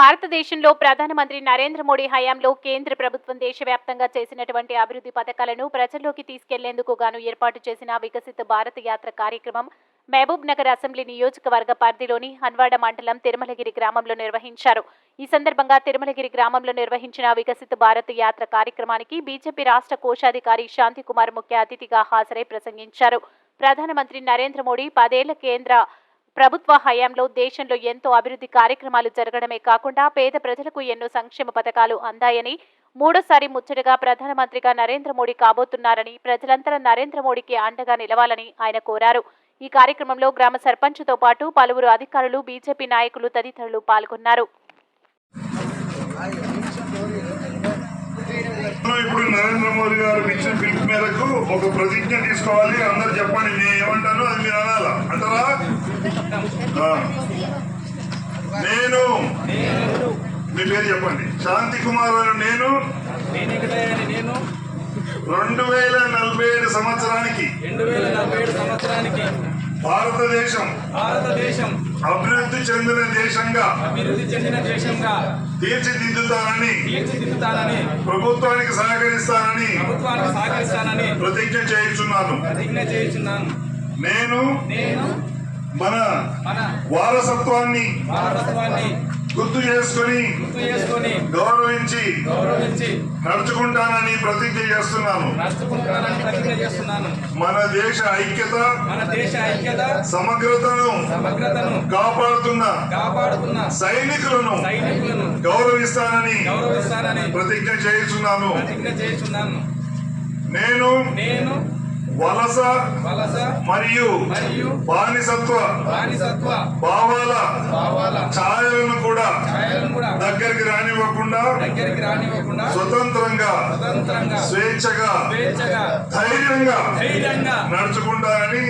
భారతదేశంలో ప్రధానమంత్రి నరేంద్ర మోడీ హయాంలో కేంద్ర ప్రభుత్వం దేశవ్యాప్తంగా చేసినటువంటి అభివృద్ధి పథకాలను ప్రజల్లోకి తీసుకెళ్ళేందుకు గాను ఏర్పాటు చేసిన వికసిత భారత్ యాత్ర కార్యక్రమం మహబూబ్ నగర్ అసెంబ్లీ నియోజకవర్గ పరిధిలోని హన్వాడ మండలం తిరుమలగిరి గ్రామంలో నిర్వహించారు. ఈ సందర్భంగా తిరుమలగిరి గ్రామంలో నిర్వహించిన వికసిత భారత్ యాత్ర కార్యక్రమానికి బీజేపీ రాష్ట్ర కోశాధికారి శాంతికుమార్ ముఖ్య అతిథిగా హాజరై ప్రసంగించారు. ప్రధానమంత్రి నరేంద్ర మోడీ పదేళ్ళ కేంద్ర ప్రభుత్వ హయాంలో దేశంలో ఎంతో అభివృద్ధి కార్యక్రమాలు జరగడమే కాకుండా పేద ప్రజలకు ఎన్నో సంక్షేమ పథకాలు అందాయని మూడోసారి ముచ్చటగా ప్రధానమంత్రిగా నరేంద్ర మోడీ కాబోతున్నారని ప్రజలంతా నరేంద్ర మోడీకి అండగా నిలవాలని ఆయన కోరారు. ఈ కార్యక్రమంలో గ్రామ సర్పంచ్తో పాటు పలువురు అధికారులు బీజేపీ నాయకులు తదితరులు పాల్గొన్నారు. ఇప్పుడు నరేంద్ర మోదీ గారు ఇచ్చిన పిలుపు మేరకు ఒక ప్రతిజ్ఞ తీసుకోవాలి. అందరు చెప్పండి నేను ఏమంటాను అది మీరు అనాలా. అంటారా? నేను. మీ పేరు చెప్పండి. శాంతి కుమార్ అని నేను. నేను వెంకటయ్యని నేను రెండు వేల నలభై ఏడు సంవత్సరానికి. భారతదేశం భారతదేశం అభివృద్ధి చెందిన దేశంగా అభివృద్ధి చెందిన దేశంగా తీర్చిదిద్దుతానని తీర్చిదిద్దుతానని ప్రభుత్వానికి సహకరిస్తానని ప్రభుత్వానికి సహకరిస్తానని ప్రతిజ్ఞ చేయించున్నాను. ప్రతిజ్ఞ చేయించున్నాను. నేను నేను మన మన వారసత్వాన్ని వారసత్వాన్ని గుర్తు చేసుకుని గుర్తు చేసుకొని గౌరవించి గౌరవించి నడుచుకుంటానని ప్రతిజ్ఞ చేస్తున్నాను. నడుచుకుంటానని ప్రతిజ్ఞ చేస్తున్నాను. మన దేశ ఐక్యత మన దేశ ఐక్యత సమగ్రతను సమగ్రతను కాపాడుతున్న కాపాడుతున్న సైనికులను సైనికులను గౌరవిస్తానని గౌరవిస్తానని ప్రతిజ్ఞ చేస్తున్నాను. ప్రతిజ్ఞ చేస్తున్నాను. నేను నేను వలస వలస మరియు మరియు బానిసత్వ బానిసత్వ భావాల ఛాయలను కూడా ఛాయలను కూడా దగ్గరికి రానివ్వకుండా దగ్గరికి రానివ్వకుండా స్వతంత్రంగా స్వతంత్రంగా స్వేచ్ఛగా స్వేచ్ఛగా ధైర్యంగా ధైర్యంగా నడుచుకుంటానని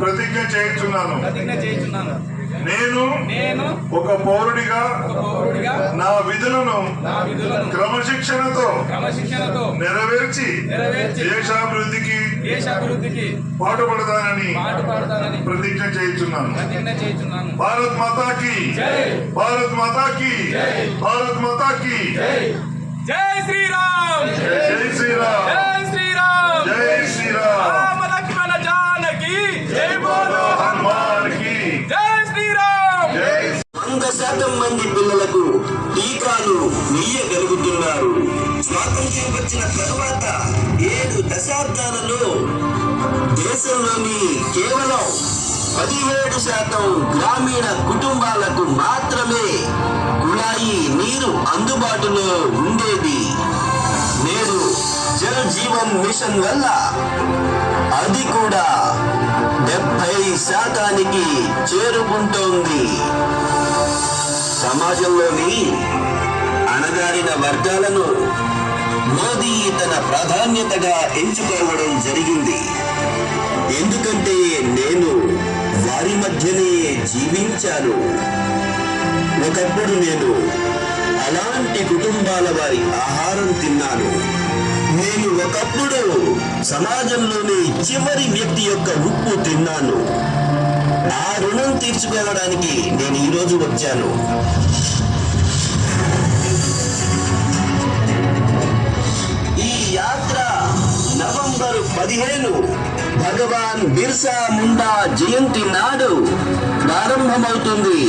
ప్రతిజ్ఞ చేయించున్నాను. నేను నేను ఒక పౌరుడిగా నా విధులను క్రమశిక్షణతో క్రమశిక్షణతో నెరవేర్చి దేశాభివృద్ధికి దేశాభివృద్ధికి పాటుపడతానని పాటుపడతానని ప్రతిజ్ఞ చేయించున్నాను. ప్రతిజ్ఞ భారత్ మాతాకి జై. భారత్ మాతాకి భారత్ మాతాకి జై శ్రీరామ్. జై శ్రీరామ్. శాతం మంది పిల్లలకు టీకాలు వేయగలుగుతున్నారు. స్వాతంత్ర్యం వచ్చిన తర్వాత ఏడు దశాబ్దాలలో దేశంలోని కేవలం పదిహేడు శాతం గ్రామీణ కుటుంబాలకు మాత్రమే కుళాయి నీరు అందుబాటులో ఉండేది. నేడు జల్ జీవన్ మిషన్ వల్ల అది కూడా డెబ్బై శాతానికి చేరుకుంటోంది. సమాజంలోని అణగారిన వర్గాలను మోదీ తన ప్రాధాన్యతగా ఎంచుకోవడం జరిగింది. ఎందుకంటే నేను వారి మధ్యనే జీవించాను. ఒకప్పుడు నేను అలాంటి కుటుంబాల వారి ఆహారం తిన్నాను. నేను ఒకప్పుడు సమాజంలోని చివరి వ్యక్తి యొక్క ఉప్పు తిన్నాను. ఆ రుణం తీర్చుకోవడానికి నేను ఈ రోజు వచ్చాను. ఈ యాత్ర నవంబర్ పదిహేను భగవాన్ బిర్సా ముండా జయంతి నాడు ప్రారంభమవుతుంది.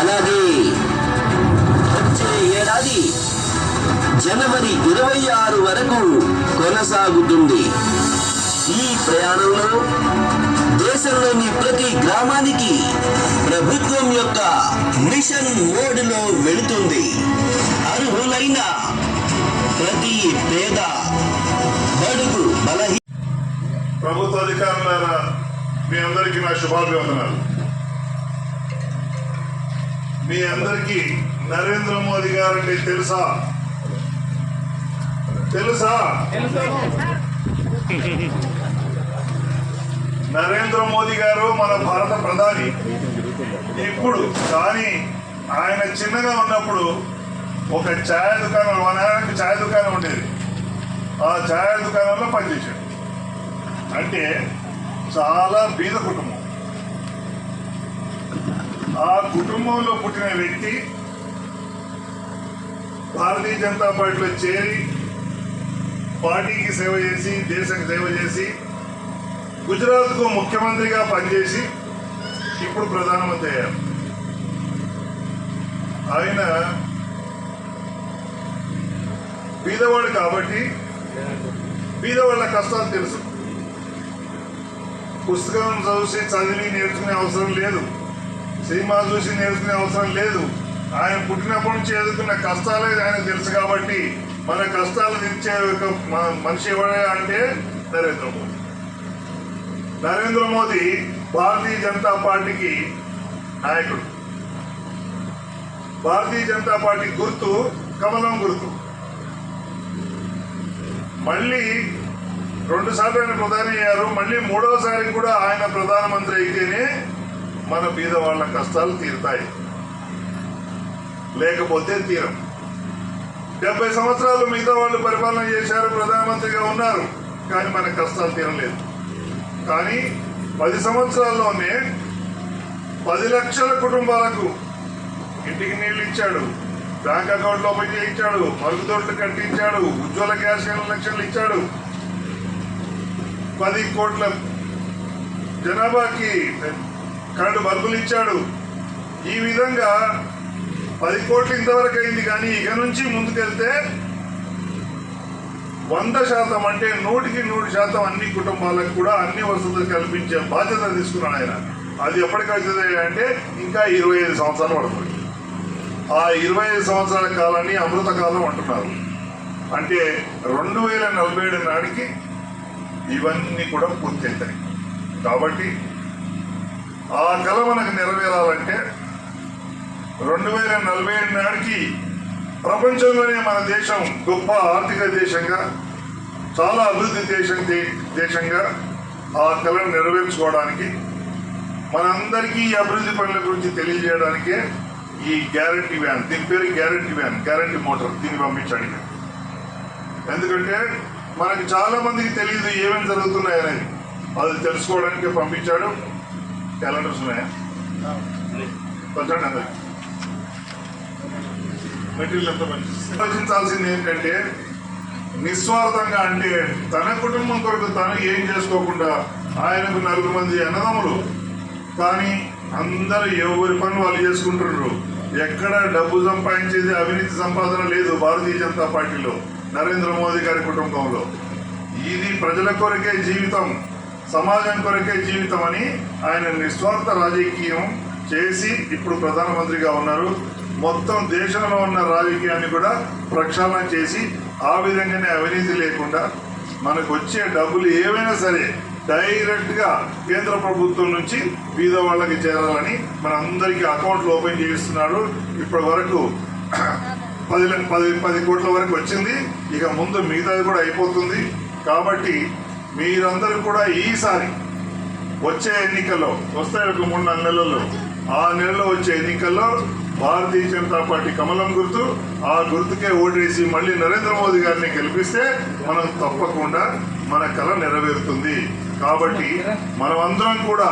అలాగే వచ్చే ఏడాది జనవరి ఇరవై ఆరు వరకు కొనసాగుతుంది. ఈ ప్రయాణంలో దేశంలోని ప్రతి గ్రామానికి ప్రభుత్వం యొక్క మిషన్ మోడ్లో వెళుతుంది. అర్హులైన ప్రతి పేద బడుగు బలహీన ప్రభుత్వ అధికారులారా మీ అందరికీ నా శుభాభివందనాలు. మీ అందరికీ నరేంద్ర మోదీ గారంటే తెలుసా? తెలుసా? నరేంద్ర మోదీ గారు మన భారత ప్రధాని. ఇప్పుడు కానీ ఆయన చిన్నగా ఉన్నప్పుడు ఒక ఛాయ దుకాణం మన ఆయనకి ఛాయ దుకాణం ఉండేది. ఆ ఛాయ దుకాణంలో పనిచేశాడు. అంటే చాలా బీద కుటుంబం. ఆ కుటుంబంలో పుట్టిన వ్యక్తి భారతీయ జనతా పార్టీలో చేరి పార్టీకి సేవ చేసి దేశానికి సేవ చేసి గుజరాత్కు ముఖ్యమంత్రిగా పనిచేసి ఇప్పుడు ప్రధానమంత్రి అయ్యారు. ఆయన బీదవాడు కాబట్టి బీదవాళ్ళ కష్టాలు తెలుసు. పుస్తకం చూసి చదివి నేర్చుకునే అవసరం లేదు. సినిమా చూసి నేర్చుకునే అవసరం లేదు. ఆయన పుట్టినప్పటి నుంచి ఎదుర్కొన్న కష్టాలే ఆయన తెలుసు కాబట్టి మన కష్టాలు తీర్చే ఒక మ- మనిషి ఎవరే అంటే నరేంద్ర మోదీ నరేంద్ర మోదీ భారతీయ జనతా పార్టీకి నాయకుడు. భారతీయ జనతా పార్టీ గుర్తు కమలం గుర్తు. మళ్ళీ రెండు సార్లు ఆయన ప్రధాని అయ్యారు మళ్ళీ మూడవసారి కూడా ఆయన ప్రధానమంత్రి అయితేనే మన బీద వాళ్ళ కష్టాలు తీరుతాయి. లేకపోతే తీరం. డెబ్బై సంవత్సరాలు మిగతా వాళ్ళు పరిపాలన చేశారు ప్రధానమంత్రిగా ఉన్నారు కానీ మన కష్టాలు తీరలేదు. కానీ పది సంవత్సరాల్లోనే పది లక్షల కుటుంబాలకు ఇంటికి నీళ్ళు ఇచ్చాడు. బ్యాంక్ అకౌంట్ ఓపెన్ చేయించాడు. మరుగుదొడ్లు కట్టించాడు. ఉజ్వల గ్యాస్ లక్షలు ఇచ్చాడు. పది కోట్ల జనాభాకి కరెంటు బల్బులు ఇచ్చాడు. ఈ విధంగా పది కోట్లు ఇంతవరకు అయింది కానీ ఇక నుంచి ముందుకెళ్తే వంద శాతం అంటే నూటికి నూరు శాతం అన్ని కుటుంబాలకు కూడా అన్ని వసతులు కల్పించే బాధ్యత తీసుకున్నాడు ఆయన. అది ఎప్పటికైతే అంటే ఇంకా ఇరవై ఐదు సంవత్సరాలు పడుతుంది. ఆ ఇరవై ఐదు సంవత్సరాల కాలాన్ని అమృత కాలం అంటున్నారు. అంటే రెండు వేల నలభై ఏడు నాటికి ఇవన్నీ కూడా పూర్తవుతాయి కాబట్టి ఆ కళ మనకు నెరవేరాలంటే రెండు వేల నలభై ఏడు నాటికి ప్రపంచంలోనే మన దేశం గొప్ప ఆర్థిక దేశంగా చాలా అభివృద్ధి దేశం దేశంగా ఆ కళను నెరవేర్చుకోవడానికి మనందరికీ ఈ అభివృద్ధి పనుల గురించి తెలియజేయడానికే ఈ గ్యారంటీ వ్యాన్ దీని పేరు గ్యారంటీ వ్యాన్ గ్యారంటీ మోటార్ దీన్ని పంపించడానికి ఎందుకంటే మనకి చాలా మందికి తెలియదు ఏమేమి జరుగుతున్నాయి అనేది. అది తెలుసుకోవడానికి పంపించాడు. క్యాలెండర్స్ ఉన్నాయా? పంచండి అందరికి మెటీరియల్ ఎంత పనిచేస్తుంది ఆలోచించాల్సింది ఏంటంటే నిస్వార్థంగా అంటే తన కుటుంబం కొరకు తను ఏం చేసుకోకుండా ఆయనకు నలుగురు మంది అన్నదమ్ములు. కానీ అందరూ ఎవరి పని వాళ్ళు చేసుకుంటున్నారు. ఎక్కడ డబ్బు సంపాదించేది అవినీతి సంపాదన లేదు భారతీయ జనతా పార్టీలో నరేంద్ర మోదీ గారి కుటుంబంలో. ఇది ప్రజల కొరకే జీవితం సమాజం కొరకే జీవితం అని ఆయన నిస్వార్థ రాజకీయం చేసి ఇప్పుడు ప్రధానమంత్రిగా ఉన్నారు. మొత్తం దేశంలో ఉన్న రాజకీయాన్ని కూడా ప్రక్షాళన చేసి ఆ విధంగానే అవినీతి లేకుండా మనకు వచ్చే డబ్బులు ఏవైనా సరే డైరెక్ట్గా కేంద్ర ప్రభుత్వం నుంచి బీద వాళ్ళకి చేరాలని మన అందరికీ అకౌంట్లు ఓపెన్ చేయిస్తున్నాడు. ఇప్పటి వరకు పది పది పది కోట్ల వరకు వచ్చింది. ఇక ముందు మిగతాది కూడా అయిపోతుంది. కాబట్టి మీరందరూ కూడా ఈసారి వచ్చే ఎన్నికల్లో వస్తాయి ఒక మూడు నాలుగు నెలల్లో ఆ నెలలో వచ్చే ఎన్నికల్లో భారతీయ జనతా పార్టీ కమలం గుర్తు ఆ గుర్తుకే ఓటేసి మళ్ళీ నరేంద్ర మోదీ గారిని గెలిపిస్తే మనం తప్పకుండా మన కళ నెరవేరుతుంది. కాబట్టి మనమందరం కూడా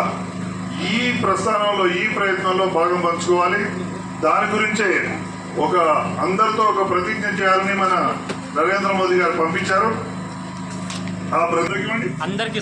ఈ ప్రస్థానంలో ఈ ప్రయత్నంలో భాగం పంచుకోవాలి. దాని గురించే ఒక అందరితో ఒక ప్రతిజ్ఞ చేయాలని మన నరేంద్ర మోదీ గారు పంపించారు. ఆ ప్రతిజ్ఞ అందరికీ